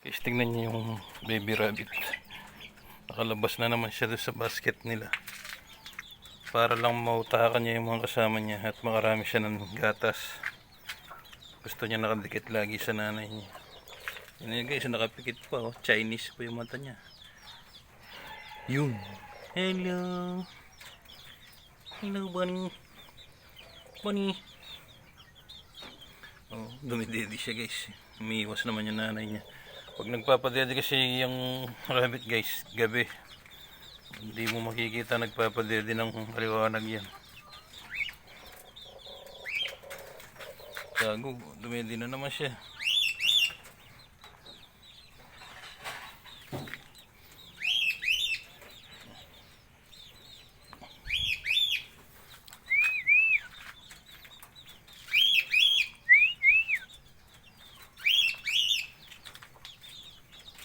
Guys, tingnan niyo yung baby rabbit. Nakalabas na naman siya sa basket nila. Para lang mautakan niya yung mga kasama niya at makarami siya ng gatas. Gusto niya nakadikit lagi sa nanay niya. Yun yun guys, nakapikit pa oh. Chinese pa yung mata niya. Yun. Hello. Hello, bunny. Bunny. Oh, dumididi siya guys. Umiiwas naman yung nanay niya. Pag nagpapadede kasi yung rabbit guys, gabi. Hindi mo makikita nagpapadede ng maliwanag yan. Gago, dumidi na naman siya.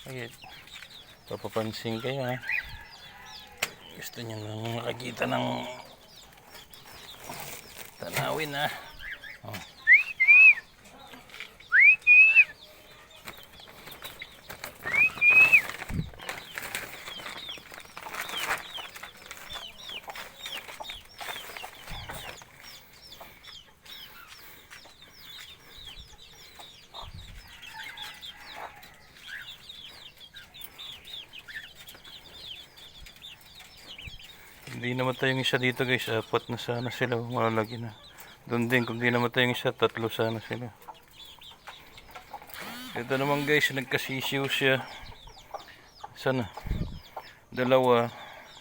Ay, papapansin kayo ha. Gusto niyo nang makakita ng tanawin ha. Oh. Hindi namatay yung isa dito guys, apat na sana sila, malalagi na. Doon din, kung di namatay yung isa, tatlo sana sila. Ito naman guys, nagkasisiw siya. Sana? Dalawa.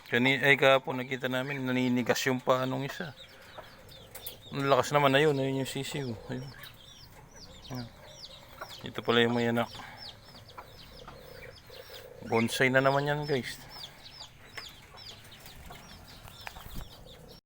Kani, ay kahapon nakita namin, naninigas yung paa nung isa. Ang lakas naman na yun, ayun yung sisiw. Ayun. Ito pala yung may anak. Bonsai na naman yan guys.